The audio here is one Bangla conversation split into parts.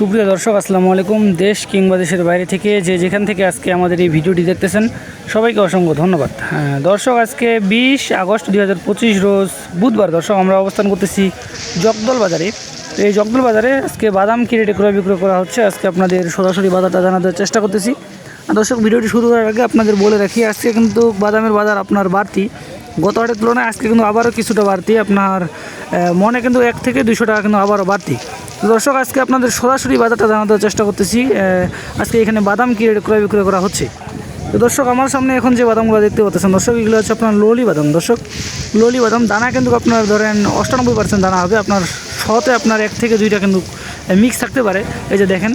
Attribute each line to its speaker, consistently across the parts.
Speaker 1: সুপ্রিয় দর্শক, আসসালামু আলাইকুম। দেশ কিংবা দেশের বাইরে থেকে যে যেখান থেকে আজকে আমাদের এই ভিডিওটি দেখতেছেন, সবাইকে অসংখ্য ধন্যবাদ। দর্শক, আজকে বিশ আগস্ট দুই হাজার পঁচিশ রোজ বুধবার, দর্শক, আমরা অবস্থান করতেছি জগদল বাজারে। তো এই জগদল বাজারে আজকে বাদাম কি রেটে ক্রয় বিক্রয় করা হচ্ছে, আজকে আপনাদের সরাসরি বাজারটা জানাতে চেষ্টা করতেছি। দর্শক, ভিডিওটি শুরু করার আগে আপনাদের বলে রাখি, আজকে কিন্তু বাদামের বাজার আপনার বাড়তি। গত হাটের তুলনায় আজকে কিন্তু আবারও কিছুটা বাড়তি, আপনার মনে কিন্তু এক থেকে দুশো টাকা কিন্তু আবারও বাড়তি। দর্শক, আজকে আপনাদের সরাসরি বাজারটা জানাতে চেষ্টা করতেছি। আজকে এখানে বাদাম কি রেটে ক্রয় বিক্রয় করা হচ্ছে? তো দর্শক, আমার সামনে এখন যে বাদামগুলো দেখতে পাচ্ছেন, দর্শক, এগুলো হচ্ছে আপনার লোলি বাদাম। দর্শক, লোলি বাদাম, দানা কিন্তু আপনার ধরেন অষ্টানব্বই পার্সেন্ট দানা হবে। আপনার শতে আপনার এক থেকে দুইটা কিন্তু মিক্স থাকতে পারে। এই যে দেখেন,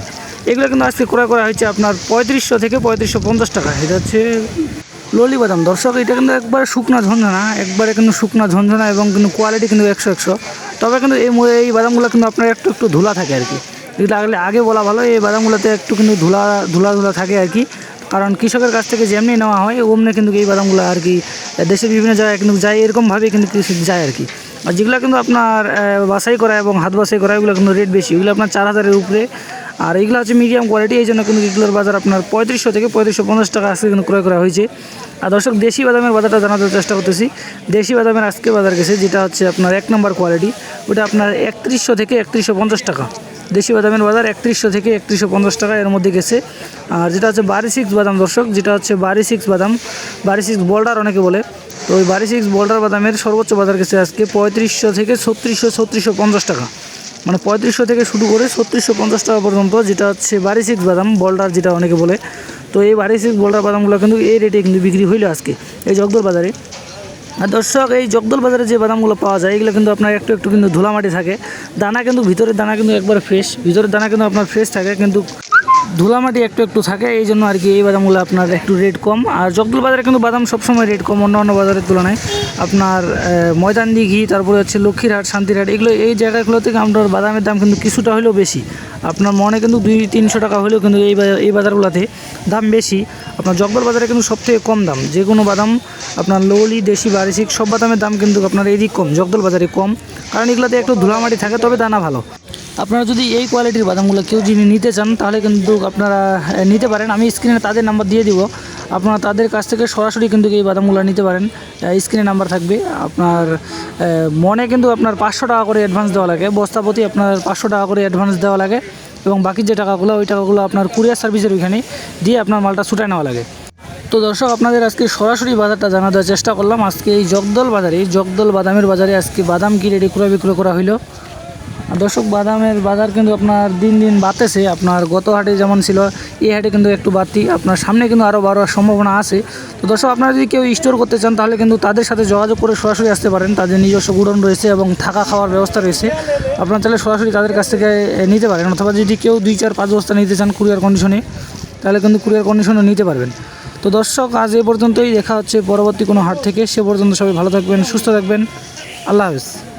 Speaker 1: এগুলো কিন্তু আজকে ক্রয় করা হয়েছে আপনার পঁয়ত্রিশশো থেকে পঁয়ত্রিশশো পঞ্চাশ টাকা। এটা হচ্ছে ললি বাদাম। দর্শক, এটা কিন্তু একবারে শুকনা ঝঞ্ঝনা একবারে কিন্তু শুকনা ঝঞ্ঝনা এবং কিন্তু কোয়ালিটি কিন্তু একশো একশো। তবে কিন্তু এই এই বাদামগুলো কিন্তু আপনার একটু একটু ধুলা থাকে আর কি। লাগলে আগে বলা ভালো, এই বাদামগুলোতে একটু কিন্তু ধুলা ধুলা ধুলা থাকে আর কি। কারণ কৃষকের কাছ থেকে যেমনি নেওয়া হয় অমনি কিন্তু এই বাদামগুলো আর কি, দেশের বিভিন্ন জায়গায় কিন্তু যায় এরকমভাবে কিন্তু যায় আর কি। আর যেগুলো কিন্তু আপনার বাসাই করা এবং হাত বাসাই করা, এগুলো কিন্তু রেট বেশি। এগুলো আপনার চার হাজারের উপরে। আর এইগুলো হচ্ছে মিডিয়াম কোয়ালিটি এই জন্য কিন্তু এগুলোর বাজার আপনার পঁয়ত্রিশশো থেকে পঁয়ত্রিশশো পঞ্চাশ টাকা আজকে কিন্তু ক্রয় করা হয়েছে। আর দর্শক, দেশি বাদামের বাজারটা জানাতে চেষ্টা করতেছি। দেশি বাদামের আজকে বাজার গেছে, যেটা হচ্ছে আপনার এক নম্বর কোয়ালিটি ওটা আপনার একত্রিশশো থেকে একত্রিশশো পঞ্চাশ টাকা। দেশি বাদামের বাজার একত্রিশশো থেকে একত্রিশশো পঞ্চাশ টাকা এর মধ্যে গেছে। আর যেটা হচ্ছে বারি সিক্স বাদাম দর্শক, যেটা হচ্ছে বারি সিক্স বাদাম বারি সিক্স বোল্ডার অনেকে বলে। তো ওই বারি সিক্স বোল্ডার বাদামের সর্বোচ্চ বাজার গেছে আজকে পঁয়ত্রিশশো থেকে ছত্রিশশো ছত্রিশশো পঞ্চাশ টাকা। মানে পঁয়ত্রিশশো থেকে শুরু করে ছত্রিশশো পঞ্চাশ টাকা পর্যন্ত যেটা হচ্ছে বারিসিক বাদাম, বলডার যেটা অনেকে বলে। তো এই বারিসিক সিক্স বোল্ডার বাদামগুলো কিন্তু এই রেটে কিন্তু বিক্রি হইল আজকে, এই জগদল বাজারে। আর দর্শক, এই জগদল বাজারে যে বাদামগুলো পাওয়া যায়, এগুলো কিন্তু আপনার একটু একটু কিন্তু ধুলামাটি থাকে। দানা কিন্তু, ভিতরের দানা কিন্তু একবার ফ্রেশ ভিতরের দানা কিন্তু আপনার ফ্রেশ থাকে, কিন্তু ধুলামাটি একটু একটু থাকে, এই জন্য আর কি এই বাদামগুলো আপনার একটু রেট কম। আর জগদল বাজারে কিন্তু বাদাম সবসময় রেট কম অন্য অন্য বাজারের তুলনায়। আপনার ময়দান দিঘি তারপরে হচ্ছে লক্ষ্মীরহাট, শান্তিরহাট, এগুলো এই জায়গাগুলো থেকে আপনার বাদামের দাম কিন্তু কিছুটা হলেও বেশি। আপনার মনে কিন্তু দুই তিনশো টাকা হলেও কিন্তু এই এই বাজারগুলোতে দাম বেশি। আপনার জগদল বাজারে কিন্তু সবথেকে কম দাম। যে কোনো বাদাম, আপনার লৌলি, দেশি বারিশিক সব বাদামের দাম কিন্তু আপনার এদিক কম, জগদল বাজারে কম। কারণ এগুলোতে একটু ধুলামাটি থাকে, তবে দানা ভালো। আপনারা যদি এই কোয়ালিটির বাদামগুলো কেউ যদি নিতে চান, তাহলে কিন্তু আপনারা নিতে পারেন। আমি স্ক্রিনে তাদের নাম্বার দিয়ে দিব। আপনারা তাদের কাছ থেকে সরাসরি কিন্তু এই বাদামগুলো নিতে পারেন। স্ক্রিনে নাম্বার থাকবে। আপনার মনে কিন্তু আপনার পাঁচশো টাকা করে অ্যাডভান্স দেওয়া লাগে। বস্তাপতি আপনার পাঁচশো টাকা করে অ্যাডভান্স দেওয়া লাগে এবং বাকি যে টাকাগুলো, ওই টাকাগুলো আপনার কুরিয়ার সার্ভিসের ওইখানে দিয়ে আপনার মালটা ছুটায় নেওয়া লাগে। তো দর্শক, আপনাদের আজকে সরাসরি বাজারটা জানাতে চেষ্টা করলাম। আজকে এই জগদল বাজারে, জগদল বাদামের বাজারে আজকে বাদাম কি রেডি, ক্রয় বিক্রয় করা আর দর্শক, বাদামের বাজার কিন্তু আপনার দিন দিন বাড়তেছে। আপনার গত হাটে যেমন ছিল, এই হাটে কিন্তু একটু বাড়তি। আপনার সামনে কিন্তু আরও বাড়ার সম্ভাবনা আছে। তো দর্শক, আপনারা যদি কেউ স্টোর করতে চান, তাহলে কিন্তু তাদের সাথে যোগাযোগ করে সরাসরি আসতে পারেন। তাদের নিজস্ব গুডন রয়েছে এবং থাকা খাওয়ার ব্যবস্থা রয়েছে। আপনারা তাহলে সরাসরি তাদের কাছ থেকে নিতে পারেন। অথবা যদি কেউ দুই, চার, পাঁচ বস্তা নিতে চান কুরিয়ার কন্ডিশনে তাহলে কিন্তু কুরিয়ার কন্ডিশনও নিতে পারবেন। তো দর্শক, আজ এ পর্যন্তই। দেখা হচ্ছে পরবর্তী কোনো হাট থেকে। সে পর্যন্ত সবাই ভালো থাকবেন, সুস্থ থাকবেন। আল্লাহ হাফিজ।